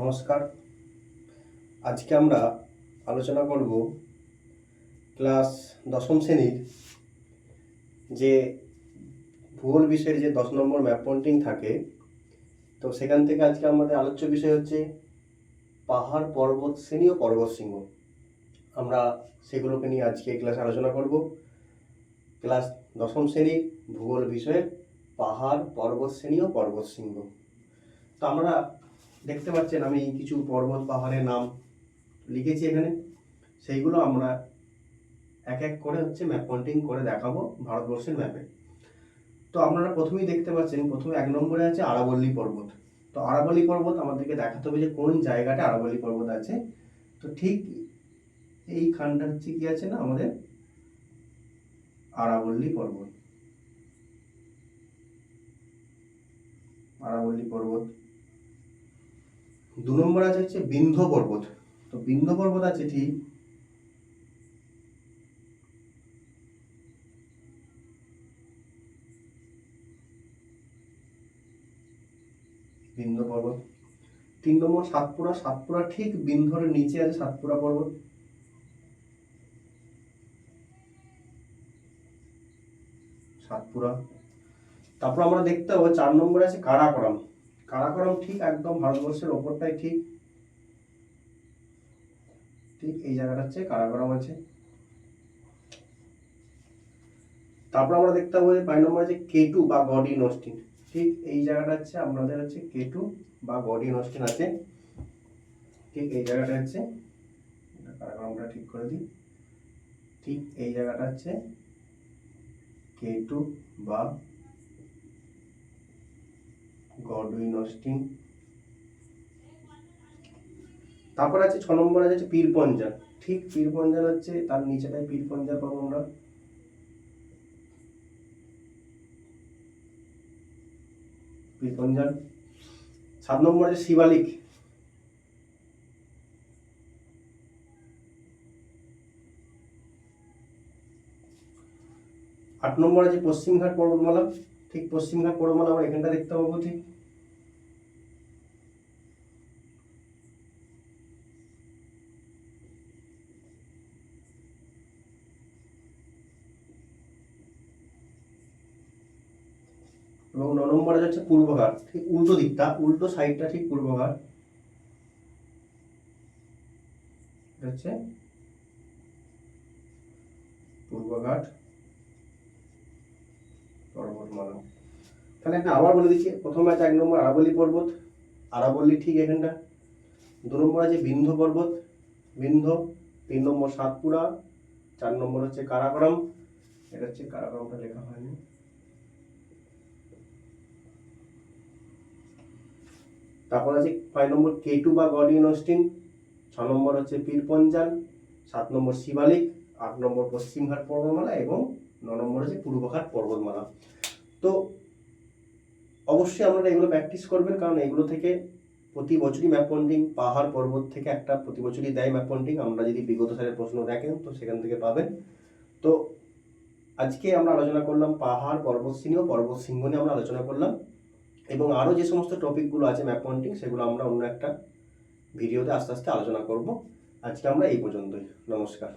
নমস্কার। আজকে আমরা আলোচনা করব ক্লাস দশম শ্রেণির যে ভূগোল বিষয়ের যে দশ নম্বর ম্যাপ পয়েন্টিং থাকে, তো সেখান থেকে আজকে আমাদের আলোচ্য বিষয় হচ্ছে পাহাড় পর্বত শ্রেণি ও পর্বত শৃঙ্গ। আমরা সেগুলোকে নিয়ে আজকে ক্লাসে আলোচনা করব। ক্লাস দশম শ্রেণির ভূগোল বিষয়ের পাহাড়, পর্বত শ্রেণি ও পর্বত শৃঙ্গ। তো আমরা দেখতে পাচ্ছেন, আমি কিছু পর্বত, পাহাড়ের নাম লিখেছি এখানে। সেইগুলো আমরা এক এক করে হচ্ছে ম্যাপ পয়েন্টিং করে দেখাবো ভারতবর্ষের ম্যাপে তো আপনারা প্রথমেই দেখতে পাচ্ছেন, প্রথমে এক নম্বরে আছে আরাবল্লী পর্বত। তো আরাবল্লী পর্বত আমাদেরকে দেখাতে হবে যে কোন জায়গাটা আরাবল্লী পর্বত আছে। তো ঠিক এইখানটা হচ্ছে কি আছে না, আমাদের আরাবল্লী পর্বত। আরাবল্লী পর্বত। দু নম্বর আছে হচ্ছে বিন্ধ্য পর্বত। তো বিন্ধ্য পর্বত আছে ঠিক বিন্ধ্য পর্বত। তিন নম্বর সাতপুরা। সাতপুরা ঠিক বিন্ধ্যর নিচে আছে সাতপুরা পর্বত। সাতপুরা। তারপর আমরা দেখতে পাবো চার নম্বরে আছে কারাকোরাম। কারাকোরাম ঠিক একদম ভারতবর্ষের ওপরটাই ঠিক। ঠিক এই জায়গাটা হচ্ছে কারাকোরাম আছে। তারপর আমরা দেখতে পাবো যে পাঁচ নম্বর আছে কেটু বা গডি নস্টিন। ঠিক এই জায়গাটা হচ্ছে আপনাদের হচ্ছে কেটু বা গডি নস্টিন আছে। ঠিক এই জায়গাটা হচ্ছে কারাকোরামটা ঠিক করে দিই। ঠিক এই জায়গাটা হচ্ছে কেটু বা গডউইন অস্টিন তারপর আছে ছ নম্বর আছে পীর ঠিক পীর পঞ্জাল হচ্ছে, তার নিচেটায় পীর পাবো আমরা। সাত নম্বর আছে শিবালিক। আট নম্বর আছে পশ্চিমঘাট পর্বতমালা। ঠিক পশ্চিমঘাট পর্বতমালা আমরা এখানটা দেখতে পাবো ঠিক। এবং ন নম্বরে হচ্ছে পূর্বঘাট, ঠিক উল্টো দিকটা, উল্টো সাইডটা ঠিক পূর্বঘাট। হচ্ছে পূর্বঘাট, পর্বতমালা। তাহলে একটা আবার বলে দিচ্ছি, প্রথমে আছে এক নম্বর আরাবল্লী পর্বত আরাবল্লী ঠিক এখানটা। দু নম্বর আছে বিন্ধ পর্বত বিন্ধ তিন নম্বর সাতপুরা, চার নম্বর হচ্ছে কারাকরম। এটা হচ্ছে কারাকোরামটা লেখা হয়নি। তারপর আছে পাঁচ নম্বর কেটু বা গডিয়ন অস্টিন ছ নম্বর হচ্ছে পীরপঞ্জাল সাত নম্বর শিবালিক আট নম্বর পশ্চিমঘাট পর্বতমালা এবং ন নম্বর হচ্ছে পূর্বঘাট পর্বতমালা তো অবশ্যই আপনারা এগুলো প্র্যাকটিস করবেন কারণ এগুলো থেকে প্রতি বছরই ম্যাপ পয়েন্টিং পাহাড় পর্বত থেকে একটা প্রতি বছরই দেয় ম্যাপ পয়েন্টিং আমরা যদি বিগত সালের প্রশ্ন দেখেন, তো সেখান থেকে পাবেন। তো আজকে আমরা আলোচনা করলাম পাহাড়, পর্বত শ্রেণি ও পর্বত শৃঙ্গ নিয়ে আমরা আলোচনা করলাম। এবং আরও যে সমস্ত টপিকগুলো আছে ম্যাপ পয়েন্টিং সেগুলো আমরা অন্য একটা ভিডিওতে আস্তে আস্তে আলোচনা করব। আজকে আমরা এই পর্যন্তই। নমস্কার।